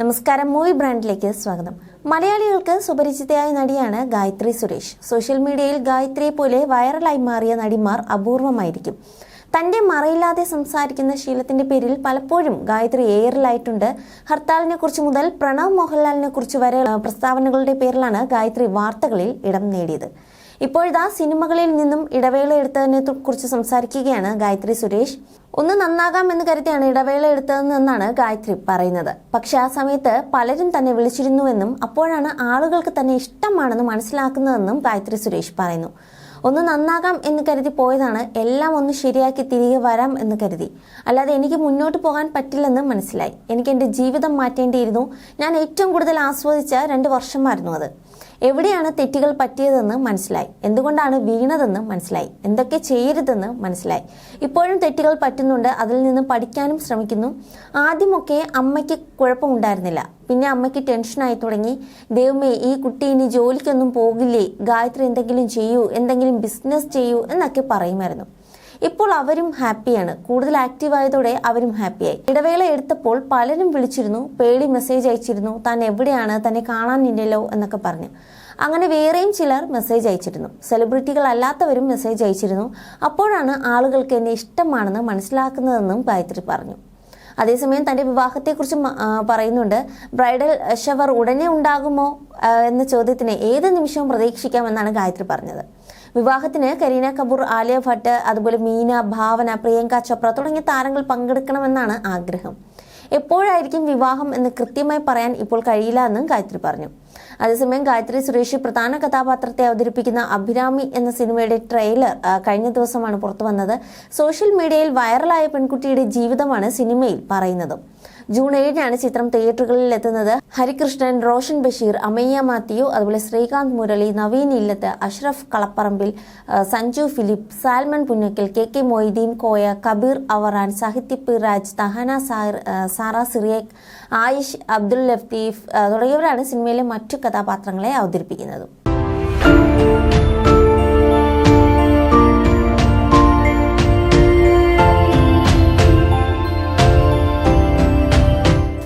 നമസ്കാരം മൂവി ബ്രാൻഡിലേക്ക് സ്വാഗതം. മലയാളികൾക്ക് സുപരിചിതയായ നടിയാണ് ഗായത്രി സുരേഷ്. സോഷ്യൽ മീഡിയയിൽ ഗായത്രിയെ പോലെ വൈറലായി മാറിയ നടിമാർ അപൂർവമായിരിക്കും. തന്റെ മറയില്ലാതെ സംസാരിക്കുന്ന ശീലത്തിന്റെ പേരിൽ പലപ്പോഴും ഗായത്രി എയറിലായിട്ടുണ്ട് ഹർത്താലിനെ കുറിച്ച് മുതൽ പ്രണവ് മോഹൻലാലിനെ കുറിച്ച് വരെ പ്രസ്താവനകളുടെ പേരിലാണ് ഗായത്രി വാർത്തകളിൽ ഇടം നേടിയത്. ഇപ്പോഴിതാ സിനിമകളിൽ നിന്നും ഇടവേള എടുത്തതിനെ കുറിച്ച് സംസാരിക്കുകയാണ് ഗായത്രി സുരേഷ്. ഒന്ന് നന്നാകാം എന്ന് കരുതിയാണ് ഇടവേള എടുത്തതെന്നാണ് ഗായത്രി പറയുന്നത്. പക്ഷെ ആ സമയത്ത് പലരും തന്നെ വിളിച്ചിരുന്നുവെന്നും അപ്പോഴാണ് ആളുകൾക്ക് തന്നെ ഇഷ്ടമാണെന്ന് മനസ്സിലാക്കുന്നതെന്നും ഗായത്രി സുരേഷ് പറയുന്നു. ഒന്ന് നന്നാകാം എന്ന് കരുതി പോയതാണ് എല്ലാം ഒന്ന് ശരിയാക്കി തിരികെ വരാം എന്ന് കരുതി. അല്ലാതെ എനിക്ക് മുന്നോട്ട് പോകാൻ പറ്റില്ലെന്ന് മനസ്സിലായി. എനിക്ക് എന്റെ ജീവിതം മാറ്റേണ്ടിയിരുന്നു. ഞാൻ ഏറ്റവും കൂടുതൽ ആസ്വദിച്ച രണ്ട് വർഷമായിരുന്നു അത്. എവിടെയാണ് തെറ്റുകൾ പറ്റിയതെന്ന് മനസ്സിലായി. എന്തുകൊണ്ടാണ് വീണതെന്ന് മനസ്സിലായി. എന്തൊക്കെ ചെയ്യരുതെന്ന് മനസ്സിലായി. ഇപ്പോഴും തെറ്റുകൾ പറ്റുന്നുണ്ട്. അതിൽ നിന്ന് പഠിക്കാനും ശ്രമിക്കുന്നു. ആദ്യമൊക്കെ അമ്മയ്ക്ക് കുഴപ്പമുണ്ടായിരുന്നില്ല. പിന്നെ അമ്മയ്ക്ക് ടെൻഷനായി തുടങ്ങി. ദൈവമേ ഈ കുട്ടി ഇനി ജോലിക്കൊന്നും പോകില്ലേ? ഗായത്രി എന്തെങ്കിലും ചെയ്യൂ എന്തെങ്കിലും ബിസിനസ് ചെയ്യൂ എന്നൊക്കെ പറയുമായിരുന്നു. ഇപ്പോൾ അവരും ഹാപ്പിയാണ്. കൂടുതൽ ആക്റ്റീവ് ആയതോടെ അവരും ഹാപ്പിയായി. ഇടവേള എടുത്തപ്പോൾ പലരും വിളിച്ചിരുന്നു. പേടി മെസ്സേജ് അയച്ചിരുന്നു. താൻ എവിടെയാണ്? തന്നെ കാണാൻ കാണാനില്ലല്ലോ എന്നൊക്കെ പറഞ്ഞു. അങ്ങനെ വേറെയും ചിലർ മെസ്സേജ് അയച്ചിരുന്നു. സെലിബ്രിറ്റികൾ അല്ലാത്തവരും മെസ്സേജ് അയച്ചിരുന്നു. അപ്പോഴാണ് ആളുകൾക്ക് എന്നെ ഇഷ്ടമാണെന്ന് മനസ്സിലാക്കുന്നതെന്നും ഗായത്രി പറഞ്ഞു. അതേസമയം തന്റെ വിവാഹത്തെക്കുറിച്ച് പറയുന്നുണ്ട്. ബ്രൈഡൽ ഷവർ ഉടനെ ഉണ്ടാകുമോ എന്ന ചോദ്യത്തിന് ഏത് നിമിഷവും പ്രതീക്ഷിക്കാമെന്നാണ് ഗായത്രി പറഞ്ഞത്. വിവാഹത്തിന് കരീന കപൂർ ആലിയ ഭട്ട് അതുപോലെ മീന ഭാവന പ്രിയങ്ക ചോപ്ര തുടങ്ങിയ താരങ്ങൾ പങ്കെടുക്കണമെന്നാണ് ആഗ്രഹം. എപ്പോഴായിരിക്കും വിവാഹം എന്ന് കൃത്യമായി പറയാൻ ഇപ്പോൾ കഴിയില്ല എന്നും ഗായത്രി പറഞ്ഞു. അതേസമയം ഗായത്രി സുരേഷ് പ്രധാന കഥാപാത്രത്തെ അവതരിപ്പിക്കുന്ന അഭിരാമി എന്ന സിനിമയുടെ ട്രെയിലർ കഴിഞ്ഞ ദിവസമാണ് പുറത്തു വന്നത്. സോഷ്യൽ മീഡിയയിൽ വൈറലായ പെൺകുട്ടിയുടെ ജീവിതമാണ് സിനിമയിൽ പറയുന്നത്. ജൂൺ ഏഴിനാണ് ചിത്രം തിയേറ്ററുകളിൽ എത്തുന്നത് ഹരികൃഷ്ണൻ റോഷൻ ബഷീർ അമയ്യ മാത്യു അതുപോലെ Sreekanth Murali Naveen Illath Ashraf Kalaparambil Sanju Philip Salmon Punnakkal K K Moideen Koya Kabeer Avaran Sahithya P Raj Thahana Sara Cyriac Aysh Abdul Latheef തുടങ്ങിയവരാണ് സിനിമയിലെ മറ്റു കഥാപാത്രങ്ങളെ അവതരിപ്പിക്കുന്നത്.